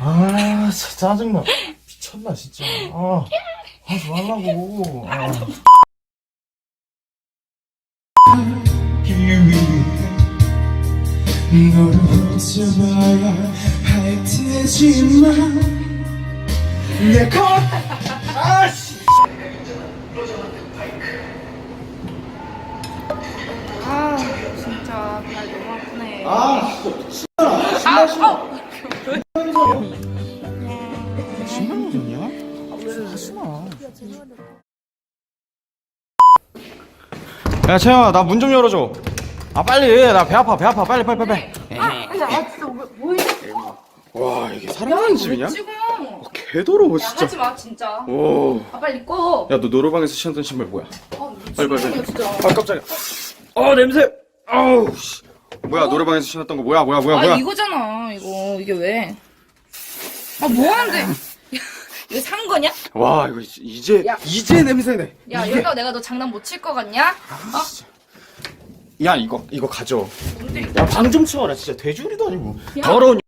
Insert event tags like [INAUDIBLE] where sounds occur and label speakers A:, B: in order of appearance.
A: 아, 진짜 짜증나. 미쳤나, 진짜. 아, 아 하지 말라고. 아. 아
B: 진짜 발 너무 아프네
A: 아! 신나. 신나는 소리야? 하지 마. 야, 채영아, 나 문 좀 열어줘. 아, 빨리. 나 배 아파, 배 아파. 빨리, 빨리, 빨리. 빨리.
B: 아 진짜 뭐해?
A: 와, 이게 사람 집이냐?
B: 찍어.
A: 개더러워,
B: 야
A: 진짜.
B: 하지 마 진짜.
A: 오.
B: 아 빨리 꺼.
A: 야, 너 노래방에서 신었던 신발 뭐야?
B: 아
A: 빨리, 빨리,
B: 미친놈이야. 진짜.
A: 아, 깜짝이야. 어, 냄새. 아우, 씨. 뭐야, 노래방에서 신었던 거 뭐야, 뭐야, 뭐야,
B: 아
A: 뭐야.
B: 이거잖아 이거 이게 왜? 아 뭐하는데? [LAUGHS] 이거 산 거냐?
A: 와, 이거 이제,
B: 야.
A: 이제 냄새네.
B: 야
A: 이게-
B: 여기가 내가 너 장난 못 칠 거 같냐? 어?
A: 야, 이거, 이거 가져.
B: 뭔데?
A: 야, 방 좀 치워라. 진짜 돼지우리도 아니고.
B: 야.
A: 더러운